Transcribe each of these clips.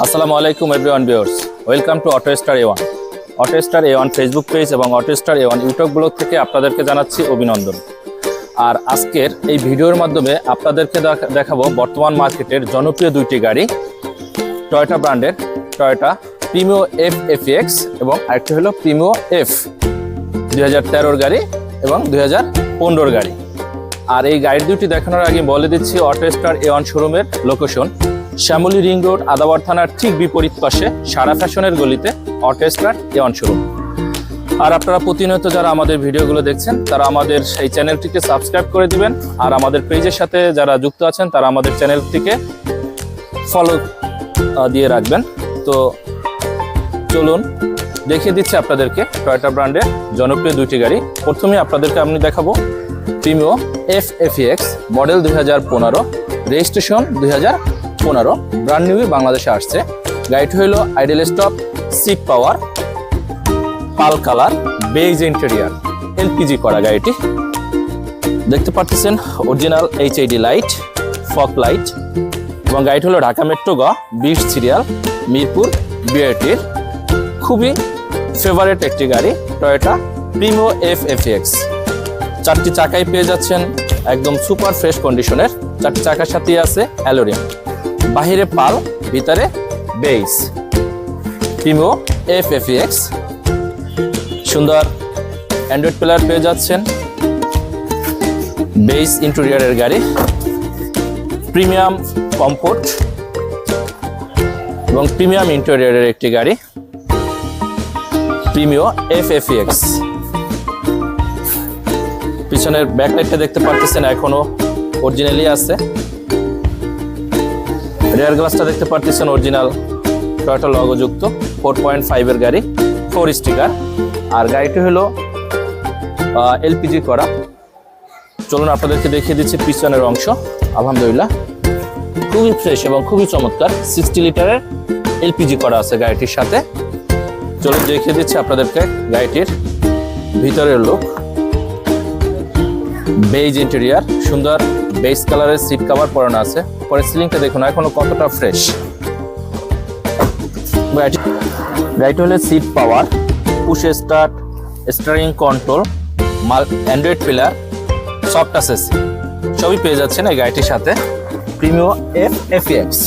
আসসালামু আলাইকুম everyone viewers welcome to auto star A one auto star A one Facebook page এবং auto star A one YouTube blog থেকে আপনাদেরকে জানাচ্ছি অভিনন্দন। আর আজকের এই ভিডিওর মাধ্যমে আপনাদেরকে দেখা- দেখাবো বর্তমান মার্কেটের জনপ্রিয় দুইটি গাড়ি টয়োটা ব্র্যান্ডের Toyota Premio F F X এবং আরেকটি হলো প্রিমিও এফ দুই হাজার গাড়ি এবং দুই হাজার গাড়ি। আর এই গাড়ি দুটি দেখানোর আগে বলে দিচ্ছি অটো স্টার এ ওয়ান শোরুমের location Shyamoli ring road Adabor থানার ঠিক বিপরীত পাশে সারা ফ্যাশনের গলিতে auto star A one showroom আর আপনারা প্রতিনিয়ত যারা আমাদের ভিডিওগুলো দেখছেন, তারা আমাদের সেই চ্যানেলটিকে সাবস্ক্রাইব করে দিবেন। আর আমাদের পেজের সাথে যারা যুক্ত আছেন, তারা আমাদের চ্যানেলটিকে ফলো দিয়ে রাখবেন। তো চলুন, দেখিয়ে দিচ্ছি আপনাদেরকে টয়োটা ব্র্যান্ডের জনপ্রিয় দুইটি গাড়ি। প্রথমে আপনাদেরকে আমি দেখাবো Premio F F X model দুই হাজার পনেরো। রেজিস্ট্রেশন দুই হাজার পনেরো। ব্র্যান্ড নিউই বাংলাদেশে আসছে। গাড়িটি হলো idle stop seat power pearl colour beige interior LPG করা গাড়িটি। দেখতে পাচ্ছেন original HID light fog light এবং গাড়িটি হলো ঢাকা মেট্রো গ বিশ সিরিয়াল মিরপুর বিআরটির খুবই ফেভারেট একটি গাড়ি Toyota Premio F F X চারটি চাকাই পেয়ে যাচ্ছেন একদম সুপার ফ্রেশ কন্ডিশনের চারটি চাকার সাথেই আছে অ্যালোরিয়াম। বাহিরে পাল, ভিতরে beige. Premio F F X সুন্দর অ্যান্ড্রয়েড প্লেয়ার পেয়ে যাচ্ছেন। বেইস ইন্টেরিয়ারের গাড়ি। Premium comfort. এবং প্রিমিয়াম ইন্টেরিয়রের একটি গাড়ি। প্রিমিও এফ এফ এক্স পিছনের ব্যাকলাইটটা দেখতে পারতেছেন এখনও অরিজিনালি আছে। রেয়ার গ্লাসটা দেখতে পারতেছেন অরিজিনাল টয়টা লগযুক্ত ফোর পয়েন্ট ফাইভের গাড়ি ফোর স্টিকার আর গাড়িটি হলো এলপিজি করা। চলুন আপনাদেরকে দেখিয়ে দিচ্ছি পিছনের অংশ। আলহামদুলিল্লাহ, খুবই ফ্রেশ এবং খুবই চমৎকার সিক্সটি লিটারের এলপিজি করা আছে গাড়িটির সাথে। চলুন দেখিয়ে দিচ্ছি আপনাদেরকে গাড়িটির ভিতরের লুক বেজ ইন্টেরিয়ার সুন্দর বেজ কালারের সিট কভার পরানো আছে। পরে সিলিংটা দেখুন, এখনও কতটা ফ্রেশ গাড়িটি হলো seat power push start steering control মাল অ্যান্ড্রয়েড পিলার সফট এসি সবই পেয়ে যাচ্ছেন এই গাড়িটির সাথে। Premio F F X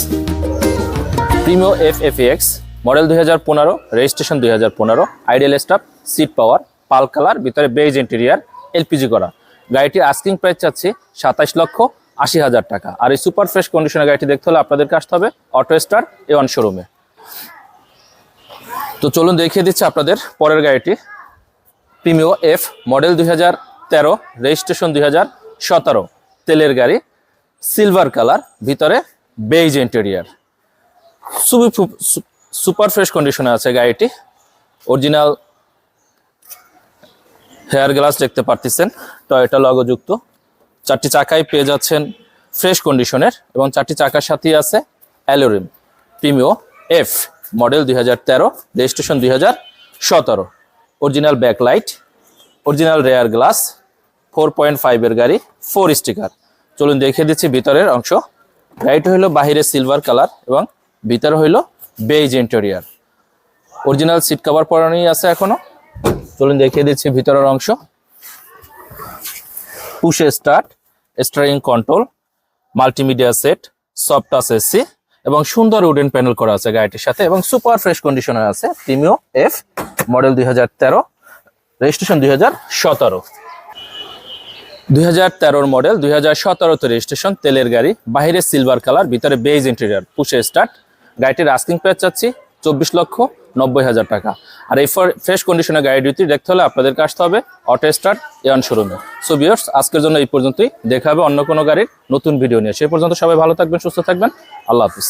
Premio F F X model দুই হাজার পনেরো রেজিস্ট্রেশন দুই হাজার পনেরো idle stop seat power pearl colour ভিতরে বেজ ইন্টেরিয়ার এলপিজি করা। গাড়িটির আস্কিং প্রাইস চাচ্ছি সাতাইশ লক্ষ আশি হাজার টাকা। আর এই সুপার ফ্রেশ কন্ডিশনের গাড়িটি দেখতে হলে আপনাদেরকে আসতে হবে অটো স্টার এ ওয়ান শোরুমে তো চলুন দেখিয়ে দিচ্ছি আপনাদের পরের গাড়িটি। প্রিমিও এফ মডেল দুই হাজার তেরো রেজিস্ট্রেশন দুই হাজার সতেরো। তেলের গাড়ি সিলভার কালার ভিতরে বেইজ ইন্টেরিয়ার খুবই সুপার ফ্রেশ কন্ডিশনে আছে গাড়িটি। অরিজিনাল হেয়ার গ্লাস দেখতে পারতেছেন। টয়োটা লগযুক্ত চারটি চাকাই পেয়ে যাচ্ছেন ফ্রেশ কন্ডিশনের এবং চারটি চাকার সাথেই আছে অ্যালোরিম প্রিমিও এফ মডেল দুই হাজার তেরো রেজিস্ট্রেশন দুই হাজার সতেরো। Original backlight original rear glass four point ফাইভের গাড়ি ফোর স্টিকার চলুন দেখিয়ে দিচ্ছি ভিতরের অংশ। গাড়িটা হলো বাহিরে সিলভার কালার এবং ভিতরে হইল beige interior original seat cover পরানোই আছে এখনও। চলুন দেখিয়ে দিচ্ছি ভিতরের অংশ। পুশে start steering control multimedia set soft touch AC এবং সুন্দর উডেন প্যানেল করা আছে গাড়িটির সাথে এবং সুপার ফ্রেশ কন্ডিশনার আছে প্রিমিও এফ মডেল দুই হাজার তেরো রেজিস্ট্রেশন দুই হাজার সতেরো। দুই মডেল দুই হাজার সতেরোতে রেজিস্ট্রেশন তেলের গাড়ি বাইরে সিলভার কালার ভিতরে বেজ ইন্টেরিয়ার পুশে স্টার্ট গাড়িটির আস্কিং প্রাইস চাচ্ছি চব্বিশ লক্ষ নব্বই হাজার টাকা। আর এই ফ্রেশ কন্ডিশনের গাড়ি ডিউটি দেখতে হলে আপনাদেরকে আসতে হবে অটো স্টার এয়ান শোরুমে সো বিয়ার্স আজকের জন্য এই পর্যন্তই। দেখা হবে অন্য কোনো গাড়ির নতুন ভিডিও নিয়ে। সে পর্যন্ত সবাই ভালো থাকবেন, সুস্থ থাকবেন। আল্লাহ হাফিজ।